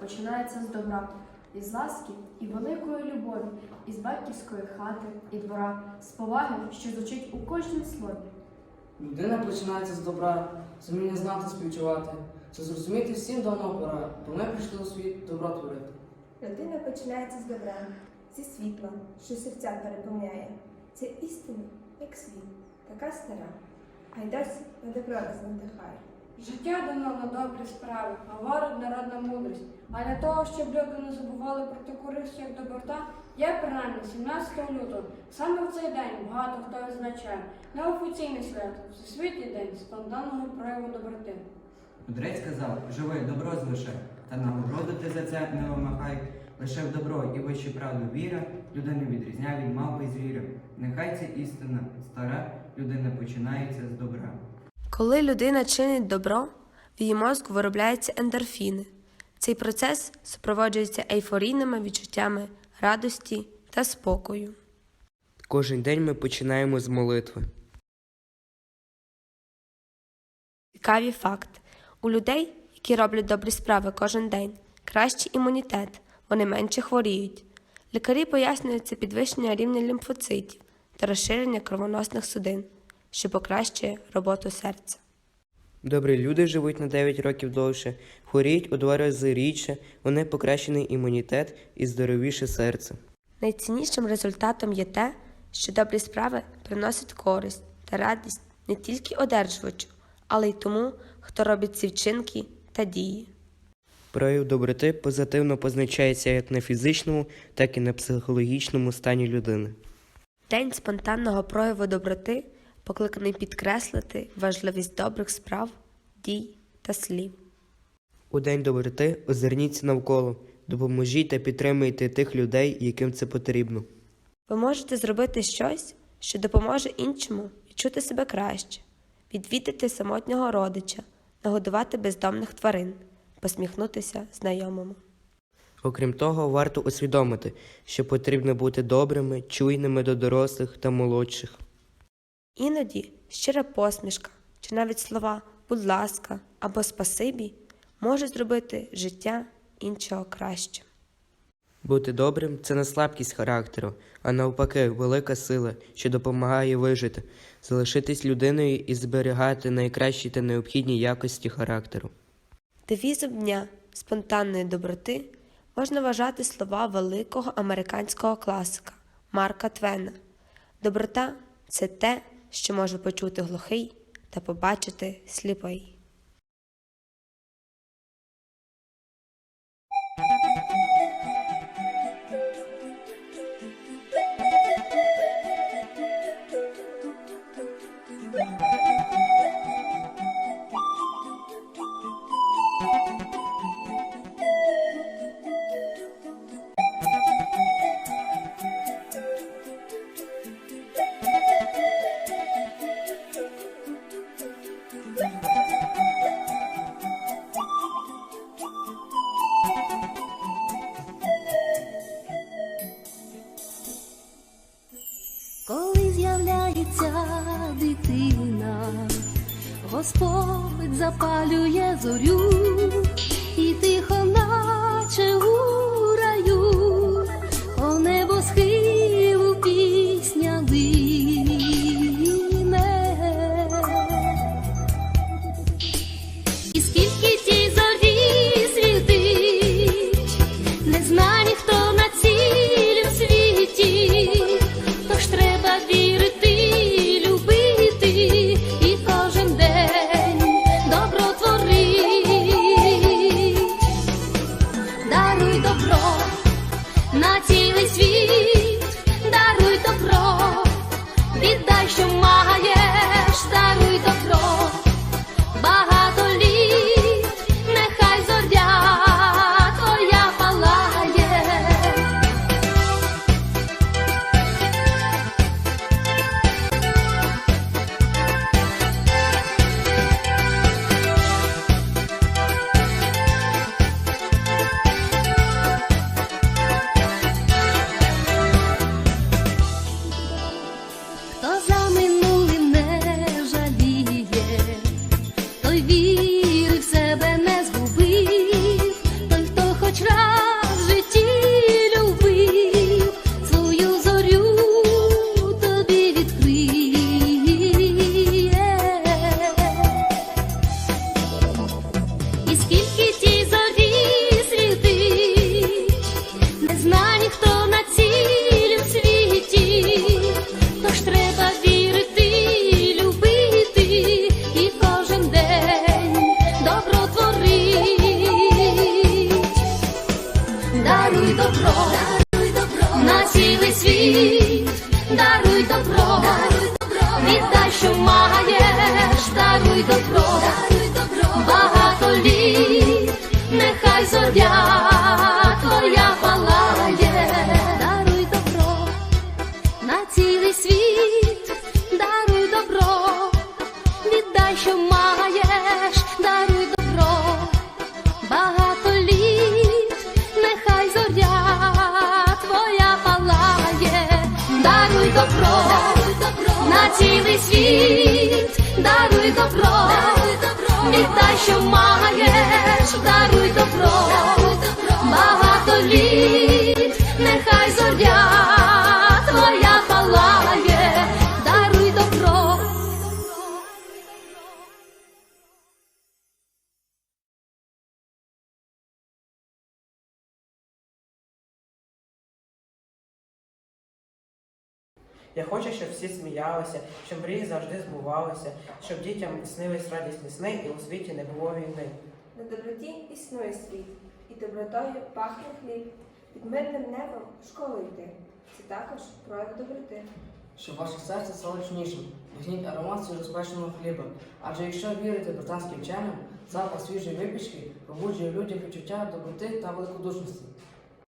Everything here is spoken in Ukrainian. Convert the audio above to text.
починається з добра, із ласки і великої любові, із батьківської хати і двора, з поваги, що звучить у кожному слові. Людина починається з добра, з вміння знати співчувати, це зрозуміти всім давно пора, бо ми прийшли у світ добро творити. Людина починається з добра, зі світла, що серця переповняє. Це істина, як світ, така стара, а й досі на добро нас надихає. Життя дано на добрі справи, говорить народна мудрість. А для того, щоб люди не забували про таку рису, як доброта, є принаймні 17 лютого. Саме в цей день багато хто відзначає неофіційне свято, Всесвітній день спонтанного прояву доброти. Мудрець сказав, живи, добро злишай, та нагороду ти за це не вимагай. Лише в добро і вищу правду віра, людину відрізняє від мавпи й звіря. Нехай ця істина стара, людина починається з добра. Коли людина чинить добро, в її мозку виробляються ендорфіни. Цей процес супроводжується ейфорійними відчуттями радості та спокою. Кожен день ми починаємо з молитви. Цікавий факт: у людей, які роблять добрі справи кожен день, кращий імунітет, вони менше хворіють. Лікарі пояснюють це підвищення рівня лімфоцитів та розширення кровоносних судин, що покращує роботу серця. Добрі люди живуть на 9 років довше, хворіють у два рази рідше, вони покращений імунітет і здоровіше серце. Найціннішим результатом є те, що добрі справи приносять користь та радість не тільки одержувачу, але й тому, хто робить ці вчинки та дії. Прояв доброти позитивно позначається як на фізичному, так і на психологічному стані людини. День спонтанного прояву доброти покликаний підкреслити важливість добрих справ, дій та слів. У день доброти озирніться навколо, допоможіть та підтримуйте тих людей, яким це потрібно. Ви можете зробити щось, що допоможе іншому відчути себе краще, відвідати самотнього родича, нагодувати бездомних тварин, посміхнутися знайомому. Окрім того, варто усвідомити, що потрібно бути добрими, чуйними до дорослих та молодших. Іноді щира посмішка чи навіть слова будь ласка або спасибі можуть зробити життя іншого кращим. Бути добрим це не слабкість характеру, а навпаки, велика сила, що допомагає вижити, залишитись людиною і зберігати найкращі та необхідні якості характеру. Девізом дня спонтанної доброти можна вважати слова великого американського класика Марка Твена. Доброта це те, що може почути глухий та побачити сліпий. Господь запалює зорю даруй добро, світ, даруй добро, віддай, що маєш, даруй добро, багато літ, Я хочу, щоб всі сміялися, щоб мрії завжди збувалися, щоб дітям снились радісні сни і у світі не було війни. На доброті існує світ, і добротою пахне хліб. Під мирним небом в школу йти. Це також прояв доброти. Щоб ваше серце стало чнішим, візьміть аромат свіжоспеченого хліба. Адже якщо вірити британським вченим, запах свіжої випічки пробуджує в людях відчуття доброти та великодушності.